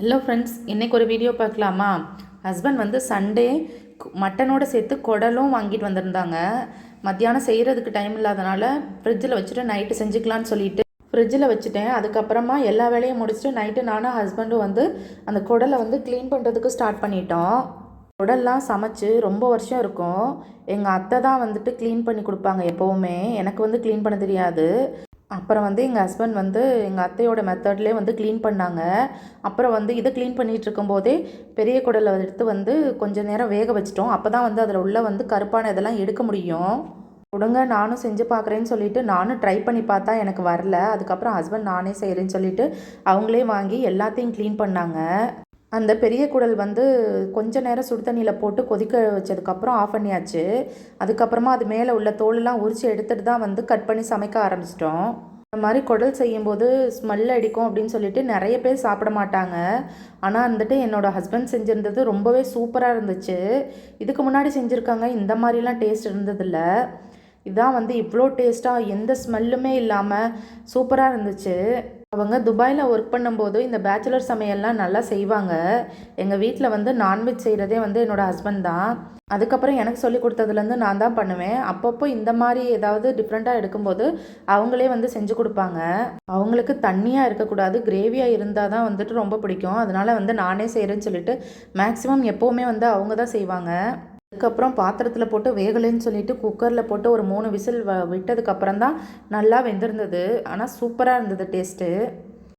Hello friends இன்றைக்கி ஒரு video பார்க்கலாமா? ஹஸ்பண்ட் வந்து சண்டே மட்டனோடு சேர்த்து குடலும் வாங்கிட்டு வந்திருந்தாங்க. மத்தியானம் செய்கிறதுக்கு டைம் இல்லாதனால ஃப்ரிட்ஜில் வச்சுட்டு நைட்டு செஞ்சுக்கலான்னு சொல்லிட்டு ஃப்ரிட்ஜில் வச்சுட்டேன். அதுக்கப்புறமா எல்லா வேலையும் முடிச்சுட்டு நைட்டு நானும் ஹஸ்பண்டும் வந்து அந்த குடலை வந்து க்ளீன் பண்ணுறதுக்கு ஸ்டார்ட் பண்ணிட்டோம். குடல்லாம் சமைச்சு ரொம்ப வருஷம் இருக்கும். எங்கள் அத்தை தான் வந்துட்டு க்ளீன் பண்ணி கொடுப்பாங்க எப்போவுமே. எனக்கு வந்து க்ளீன் பண்ண தெரியாது. அப்புறம் வந்து எங்கள் ஹஸ்பண்ட் வந்து எங்கள் அத்தையோட மெத்தட்லேயே வந்து க்ளீன் பண்ணாங்க. அப்புறம் வந்து இதை க்ளீன் பண்ணிகிட்டு இருக்கும்போதே பெரிய குடலை எடுத்து வந்து கொஞ்சம் நேரம் வேக வச்சிட்டோம். அப்போ தான் வந்து அதில் உள்ள வந்து கருப்பான இதெல்லாம் எடுக்க முடியும். கொடுங்க நானும் செஞ்சு பார்க்குறேன்னு சொல்லிட்டு நானும் ட்ரை பண்ணி பார்த்தா எனக்கு வரல. அதுக்கப்புறம் ஹஸ்பண்ட் நானே செய்கிறேன்னு சொல்லிட்டு அவங்களே வாங்கி எல்லாத்தையும் க்ளீன் பண்ணாங்க. அந்த பெரிய குடல் வந்து கொஞ்ச நேரம் சுடு தண்ணியில் போட்டு கொதிக்க வச்சதுக்கப்புறம் ஆஃப் பண்ணியாச்சு. அதுக்கப்புறமா அது மேலே உள்ள தோலெல்லாம் உரித்து எடுத்துட்டு தான் வந்து கட் பண்ணி சமைக்க ஆரம்பிச்சிட்டோம். இந்த மாதிரி குடல் செய்யும்போது ஸ்மெல் அடிக்கும் அப்படின்னு சொல்லிட்டு நிறைய பேர் சாப்பிட மாட்டாங்க. ஆனால் வந்துட்டு என்னோடய ஹஸ்பண்ட் செஞ்சுருந்தது ரொம்பவே சூப்பராக இருந்துச்சு. இதுக்கு முன்னாடி செஞ்சுருக்காங்க இந்த மாதிரிலாம் டேஸ்ட் இருந்ததில்ல. இதான் வந்து இவ்வளோ டேஸ்ட்டாக எந்த ஸ்மெல்லுமே இல்லாமல் சூப்பராக இருந்துச்சு. அவங்க துபாயில் ஒர்க் பண்ணும்போது இந்த பேச்சுலர் சமையல்லாம் நல்லா செய்வாங்க. எங்கள் வீட்டில் வந்து நான்வெஜ் செய்கிறதே வந்து என்னோடய ஹஸ்பண்ட் தான். அதுக்கப்புறம் எனக்கு சொல்லி கொடுத்ததுலேருந்து நான் தான் பண்ணுவேன். அப்பப்போ இந்த மாதிரி ஏதாவது டிஃப்ரெண்ட்டாக எடுக்கும்போது அவங்களே வந்து செஞ்சு கொடுப்பாங்க. அவங்களுக்கு தண்ணியாக இருக்கக்கூடாது கிரேவியாக இருந்தால் தான் வந்துட்டு ரொம்ப பிடிக்கும். அதனால் வந்து நானே செய்கிறேன்னு சொல்லிட்டு மேக்ஸிமம் எப்போவுமே வந்து அவங்க தான் செய்வாங்க. அதுக்கப்புறம் பாத்திரத்தில் போட்டு வேகலைன்னு சொல்லிட்டு குக்கரில் போட்டு ஒரு மூணு விசில் வ விட்டதுக்கப்புறம் தான் நல்லா வெந்திருந்தது. ஆனால் சூப்பராக இருந்தது டேஸ்ட்டு